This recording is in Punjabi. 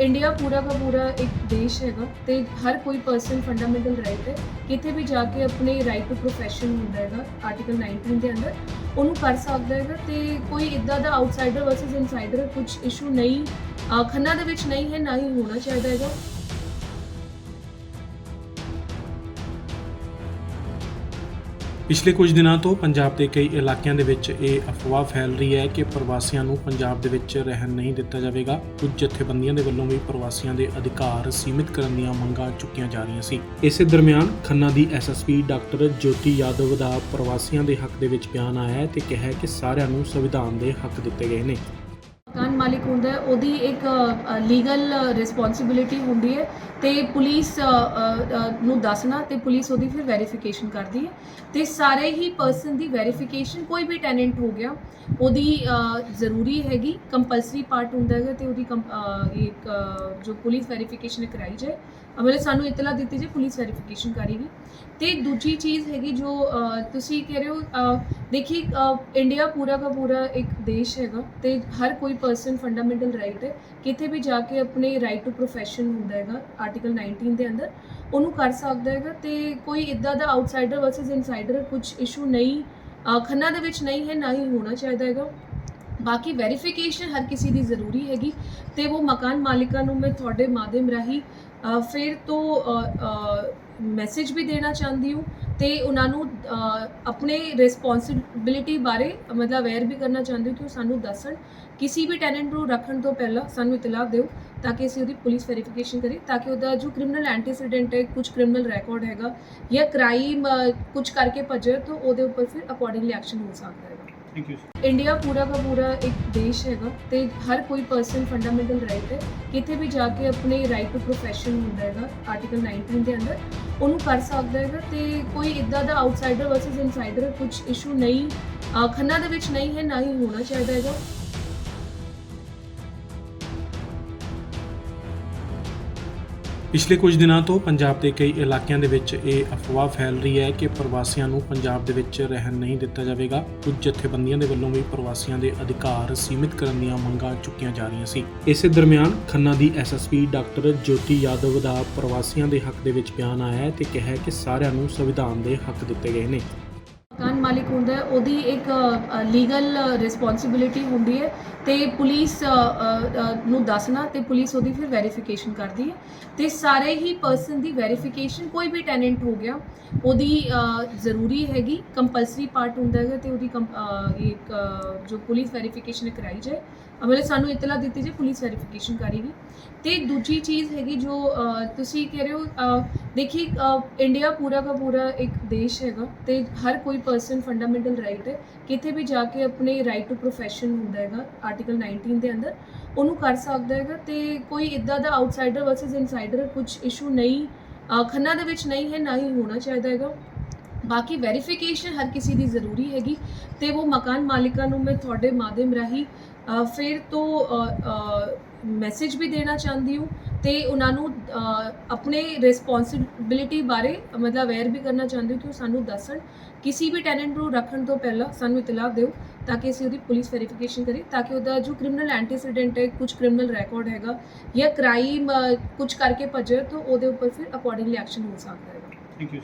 ਇੰਡੀਆ ਪੂਰਾ ਦਾ ਪੂਰਾ ਇੱਕ ਦੇਸ਼ ਹੈਗਾ ਤੇ ਹਰ ਕੋਈ ਪਰਸਨ ਫੰਡਾਮੈਂਟਲ ਰਾਈਟ ਹੈ। ਕਿਤੇ ਵੀ ਜਾ ਕੇ ਆਪਣੇ ਰਾਈਟ ਟੂ ਪ੍ਰੋਫੈਸ਼ਨ ਹੁੰਦਾ ਹੈਗਾ ਆਰਟੀਕਲ 19 ਦੇ ਅੰਦਰ, ਉਹਨੂੰ ਕਰ ਸਕਦਾ ਹੈਗਾ ਤੇ ਕੋਈ ਇਦਾਂ ਦਾ ਆਊਟਸਾਈਡਰ ਵਰਸਸ ਇਨਸਾਈਡਰ ਕੁਝ ਇਸ਼ੂ ਨਹੀਂ ਖੰਨਾ ਦੇ ਵਿੱਚ ਨਹੀਂ ਹੈ, ਨਾ ਹੀ ਹੋਣਾ ਚਾਹੀਦਾ ਹੈਗਾ। ਪਿਛਲੇ ਕੁਝ ਦਿਨਾਂ ਤੋਂ ਪੰਜਾਬ ਦੇ ਕਈ ਇਲਾਕਿਆਂ ਦੇ ਵਿੱਚ ਇਹ ਅਫਵਾਹ ਫੈਲ ਰਹੀ ਹੈ ਕਿ ਪ੍ਰਵਾਸੀਆਂ ਨੂੰ ਪੰਜਾਬ ਦੇ ਵਿੱਚ ਰਹਿਣ ਨਹੀਂ ਦਿੱਤਾ ਜਾਵੇਗਾ। ਕੁਝ ਜਥੇਬੰਦੀਆਂ ਦੇ ਵੱਲੋਂ ਵੀ ਪ੍ਰਵਾਸੀਆਂ ਦੇ ਅਧਿਕਾਰ ਸੀਮਿਤ ਕਰਨ ਦੀਆਂ ਮੰਗਾਂ ਚੁੱਕੀਆਂ ਜਾ ਰਹੀਆਂ ਸੀ। ਇਸੇ ਦਰਮਿਆਨ ਖੰਨਾ ਦੀ S S P doctor Jyoti Yadav ਦਾ ਪ੍ਰਵਾਸੀਆਂ ਦੇ ਹੱਕ ਦੇ ਵਿੱਚ ਬਿਆਨ ਆਇਆ ਹੈ ਤੇ ਕਿਹਾ ਹੈ ਕਿ ਸਾਰਿਆਂ ਨੂੰ ਸੰਵਿਧਾਨ ਦੇ ਹੱਕ ਦਿੱਤੇ ਗਏ ਨੇ। ਮਾਲਿਕ ਹੁੰਦਾ ਹੈ ਉਹਦੀ ਇੱਕ ਲੀਗਲ ਰਿਸਪੌਂਸਿਬਿਲਿਟੀ ਹੁੰਦੀ ਹੈ ਤੇ ਪੁਲਿਸ ਨੂੰ ਦੱਸਣਾ ਤੇ ਪੁਲਿਸ ਉਹਦੀ ਫਿਰ ਵੈਰੀਫਿਕੇਸ਼ਨ ਕਰਦੀ ਹੈ। ਤੇ ਸਾਰੇ ਹੀ ਪਰਸਨ ਦੀ ਵੈਰੀਫਿਕੇਸ਼ਨ ਕੋਈ ਵੀ ਟੈਨੈਂਟ ਹੋ ਗਿਆ ਉਹਦੀ ਜ਼ਰੂਰੀ ਹੈਗੀ ਕੰਪਲਸਰੀ ਪਾਰਟ ਹੁੰਦਾ ਹੈਗਾ ਤੇ ਉਹਦੀ ਕੰਪ- ਇੱਕ ਜੋ ਪੁਲਿਸ ਵੈਰੀਫਿਕੇਸ਼ਨ ਕਰਾਈ ਜਾਏ ਮਤਲਬ ਸਾਨੂੰ ਇਤਲਾ ਦਿੱਤੀ ਜੇ ਪੁਲਿਸ ਵੈਰੀਫਿਕੇਸ਼ਨ ਕਰੇਗੀ। ਤੇ ਦੂਜੀ ਚੀਜ਼ ਹੈਗੀ ਜੋ ਤੁਸੀਂ ਕਹਿ ਰਹੇ ਹੋ ਅ, ਦੇਖੀ ਇੰਡੀਆ ਪੂਰਾ ਦਾ ਪੂਰਾ ਇੱਕ ਦੇਸ਼ ਹੈਗਾ ਤੇ ਹਰ ਕੋਈ ਪਰਸਨ ਫੰਡਾਮੈਂਟਲ ਰਾਈਟ ਹੈ ਕਿਤੇ ਵੀ ਜਾ ਕੇ ਆਪਣੇ ਰਾਈਟ ਟੂ ਪ੍ਰੋਫੈਸ਼ਨ ਹੁੰਦਾ ਹੈਗਾ ਆਰਟੀਕਲ 19 ਦੇ ਅੰਦਰ, ਉਹਨੂੰ ਕਰ ਸਕਦਾ ਹੈਗਾ ਤੇ ਕੋਈ ਇਦਾਂ ਦਾ ਆਊਟਸਾਈਡਰ ਵਰਸਸ ਇਨਸਾਈਡਰ ਕੁਝ ਇਸ਼ੂ ਨਹੀਂ ਖੰਨਾ ਦੇ ਵਿੱਚ ਨਹੀਂ ਹੈ, ਨਾ ਹੀ ਹੋਣਾ ਚਾਹੀਦਾ ਹੈਗਾ। ਬਾਕੀ ਵੈਰੀਫਿਕੇਸ਼ਨ ਹਰ ਕਿਸੇ ਦੀ ਜ਼ਰੂਰੀ ਹੈਗੀ ਤੇ ਉਹ ਮਕਾਨ ਮਾਲਿਕਾਂ ਨੂੰ ਮੈਂ ਤੁਹਾਡੇ ਮਾਧਿਅਮ ਰਾਹੀਂ ਫਿਰ ਤੋਂ ਮੈਸੇਜ ਵੀ ਦੇਣਾ ਚਾਹੁੰਦੀ ਹਾਂ ਤੇ ਉਹਨਾਂ ਨੂੰ ਆਪਣੇ ਰਿਸਪੌਂਸਿਬਿਲਿਟੀ ਬਾਰੇ ਮਤਲਬ ਅਵੇਅਰ ਵੀ ਕਰਨਾ ਚਾਹੁੰਦੇ ਹਾਂ ਕਿ ਉਹ ਸਾਨੂੰ ਦੱਸਣ। ਕਿਸੇ ਵੀ ਟੈਨੈਂਟ ਨੂੰ ਰੱਖਣ ਤੋਂ ਪਹਿਲਾਂ ਸਾਨੂੰ ਇਤਲਾਹ ਦਿਓ ਤਾਂ ਕਿ ਅਸੀਂ ਉਹਦੀ ਪੁਲਿਸ ਵੈਰੀਫਿਕੇਸ਼ਨ ਕਰੀਏ ਤਾਂ ਕਿ ਉਹਦਾ ਜੋ ਕ੍ਰਿਮੀਨਲ ਐਂਟੀਸੀਡੈਂਟ ਹੈ, ਕੁਝ ਕ੍ਰਿਮੀਨਲ ਰਿਕਾਰਡ ਹੈਗਾ ਜਾਂ ਕ੍ਰਾਈਮ ਕੁਝ ਕਰਕੇ ਭੱਜੇ ਤਾਂ ਉਹਦੇ ਉੱਪਰ ਫਿਰ ਅਕੋਰਡਿੰਗਲੀ ਐਕਸ਼ਨ ਹੋ ਸਕਦਾ ਹੈ। ਥੈਂਕ ਯੂ ਇੰਡੀਆ ਪੂਰਾ ਦਾ ਪੂਰਾ ਇੱਕ ਦੇਸ਼ ਹੈਗਾ ਤੇ ਹਰ ਕੋਈ ਪਰਸਨ ਫੰਡਾਮੈਂਟਲ ਰਾਈਟ ਹੈ। ਕਿਤੇ ਵੀ ਜਾ ਕੇ ਆਪਣੇ ਰਾਈਟ ਟੂ ਪ੍ਰੋਫੈਸ਼ਨ ਹੁੰਦਾ ਹੈਗਾ ਆਰਟੀਕਲ 19 ਦੇ ਅੰਦਰ, ਉਹਨੂੰ ਕਰ ਸਕਦਾ ਹੈਗਾ ਤੇ ਕੋਈ ਇਦਾਂ ਦਾ ਆਊਟਸਾਈਡਰ ਵਰਸਸ ਇਨਸਾਈਡਰ ਕੁਝ ਇਸ਼ੂ ਨਹੀਂ ਖੰਨਾ ਦੇ ਵਿੱਚ ਨਹੀਂ ਹੈ, ਨਾ ਹੀ ਹੋਣਾ ਚਾਹੀਦਾ ਹੈਗਾ। ਪਿਛਲੇ ਕੁਝ ਦਿਨਾਂ ਤੋਂ ਪੰਜਾਬ ਦੇ ਕਈ ਇਲਾਕਿਆਂ ਦੇ ਵਿੱਚ ਇਹ ਅਫਵਾਹ ਫੈਲ ਰਹੀ ਹੈ ਕਿ ਪ੍ਰਵਾਸੀਆਂ ਨੂੰ ਪੰਜਾਬ ਦੇ ਵਿੱਚ ਰਹਿਣ ਨਹੀਂ ਦਿੱਤਾ ਜਾਵੇਗਾ। ਕੁਝ ਜਥੇਬੰਦੀਆਂ ਦੇ ਵੱਲੋਂ ਵੀ ਪ੍ਰਵਾਸੀਆਂ ਦੇ ਅਧਿਕਾਰ ਸੀਮਿਤ ਕਰਨ ਦੀਆਂ ਮੰਗਾਂ ਚੁੱਕੀਆਂ ਜਾ ਰਹੀਆਂ ਸੀ। ਇਸੇ ਦਰਮਿਆਨ ਖੰਨਾ ਦੀ S S P doctor Jyoti Yadav ਦਾ ਪ੍ਰਵਾਸੀਆਂ ਦੇ ਹੱਕ ਦੇ ਵਿੱਚ ਬਿਆਨ ਆਇਆ ਹੈ ਤੇ ਕਿਹਾ ਹੈ ਕਿ ਸਾਰਿਆਂ ਨੂੰ ਸੰਵਿਧਾਨ ਦੇ ਹੱਕ ਦਿੱਤੇ ਗਏ ਨੇ। ਮਕਾਨ ਮਾਲਿਕ ਹੁੰਦਾ ਹੈ ਉਹਦੀ ਇੱਕ ਲੀਗਲ ਰਿਸਪੌਂਸਿਬਿਲਿਟੀ ਹੁੰਦੀ ਹੈ ਤੇ ਪੁਲਿਸ ਨੂੰ ਦੱਸਣਾ ਤੇ ਪੁਲਿਸ ਉਹਦੀ ਫਿਰ ਵੈਰੀਫਿਕੇਸ਼ਨ ਕਰਦੀ ਹੈ। ਤੇ ਸਾਰੇ ਹੀ ਪਰਸਨ ਦੀ ਵੈਰੀਫਿਕੇਸ਼ਨ ਕੋਈ ਵੀ ਟੈਨੈਂਟ ਹੋ ਗਿਆ ਉਹਦੀ ਜ਼ਰੂਰੀ ਹੈਗੀ ਕੰਪਲਸਰੀ ਪਾਰਟ ਹੁੰਦਾ ਹੈਗਾ ਤੇ ਉਹਦੀ ਕੰਪ- ਇੱਕ ਜੋ ਪੁਲਿਸ ਵੈਰੀਫਿਕੇਸ਼ਨ ਕਰਾਈ ਜਾਏ ਅਮਲੇ ਸਾਨੂੰ ਇਤਲਾ ਦਿੱਤੀ ਜੇ ਪੁਲਿਸ ਵੈਰੀਫਿਕੇਸ਼ਨ ਕਰੇਗੀ ਤੇ ਦੂਜੀ ਚੀਜ਼ ਹੈਗੀ ਜੋ ਤੁਸੀਂ ਕਹਿ ਰਹੇ ਹੋ ਅ, ਦੇਖੀ ਇੰਡੀਆ ਪੂਰਾ ਦਾ ਪੂਰਾ ਇੱਕ ਦੇਸ਼ ਹੈਗਾ ਤੇ ਹਰ ਕੋਈ ਪਰਸਨ ਫੰਡਾਮੈਂਟਲ ਰਾਈਟ ਹੈ ਕਿਤੇ ਵੀ ਜਾ ਕੇ ਆਪਣੇ ਰਾਈਟ ਟੂ ਪ੍ਰੋਫੈਸ਼ਨ ਹੁੰਦਾ ਹੈਗਾ ਆਰਟੀਕਲ 19 ਦੇ ਅੰਦਰ, ਉਹਨੂੰ ਕਰ ਸਕਦਾ ਹੈਗਾ ਤੇ ਕੋਈ ਇਦਾਂ ਦਾ ਆਊਟਸਾਈਡਰ ਵਰਸਸ ਇਨਸਾਈਡਰ ਕੁਝ ਇਸ਼ੂ ਨਹੀਂ ਖੰਨਾ ਦੇ ਵਿੱਚ ਨਹੀਂ ਹੈ, ਨਾ ਹੀ ਹੋਣਾ ਚਾਹੀਦਾ ਹੈਗਾ। ਬਾਕੀ ਵੈਰੀਫਿਕੇਸ਼ਨ ਹਰ ਕਿਸੇ ਦੀ ਜ਼ਰੂਰੀ ਹੈਗੀ ਤੇ ਉਹ ਮਕਾਨ ਮਾਲਿਕਾਂ ਨੂੰ ਮੈਂ ਤੁਹਾਡੇ ਮਾਧਿਅਮ ਰਾਹੀਂ ਫਿਰ ਤੋਂ ਮੈਸੇਜ ਵੀ ਦੇਣਾ ਚਾਹੁੰਦੀ ਹਾਂ। ਤੇ ਉਹਨਾਂ ਨੂੰ ਆਪਣੇ ਰਿਸਪੌਂਸਿਬਿਲਿਟੀ ਬਾਰੇ ਮਤਲਬ ਅਵੇਅਰ ਵੀ ਕਰਨਾ ਚਾਹੁੰਦੇ ਹੋ ਕਿ ਉਹ ਸਾਨੂੰ ਦੱਸਣ। ਕਿਸੇ ਵੀ ਟੈਨੈਂਟ ਨੂੰ ਰੱਖਣ ਤੋਂ ਪਹਿਲਾਂ ਸਾਨੂੰ ਇਤਲਾਹ ਦਿਓ ਤਾਂ ਕਿ ਅਸੀਂ ਉਹਦੀ ਪੁਲਿਸ ਵੈਰੀਫਿਕੇਸ਼ਨ ਕਰੀਏ ਤਾਂ ਕਿ ਉਹਦਾ ਜੋ ਕ੍ਰਿਮੀਨਲ ਐਂਟੀਸੀਡੈਂਟ ਹੈ, ਕੁਝ ਕ੍ਰਿਮੀਨਲ ਰਿਕਾਰਡ ਹੈਗਾ ਜਾਂ ਕ੍ਰਾਈਮ ਕੁਝ ਕਰਕੇ ਭੱਜੇ ਤਾਂ ਉਹਦੇ ਉੱਪਰ ਫਿਰ ਅਕੋਰਡਿੰਗਲੀ ਐਕਸ਼ਨ ਹੋ ਸਕਦਾ ਹੈ ਥੈਂਕ ਯੂ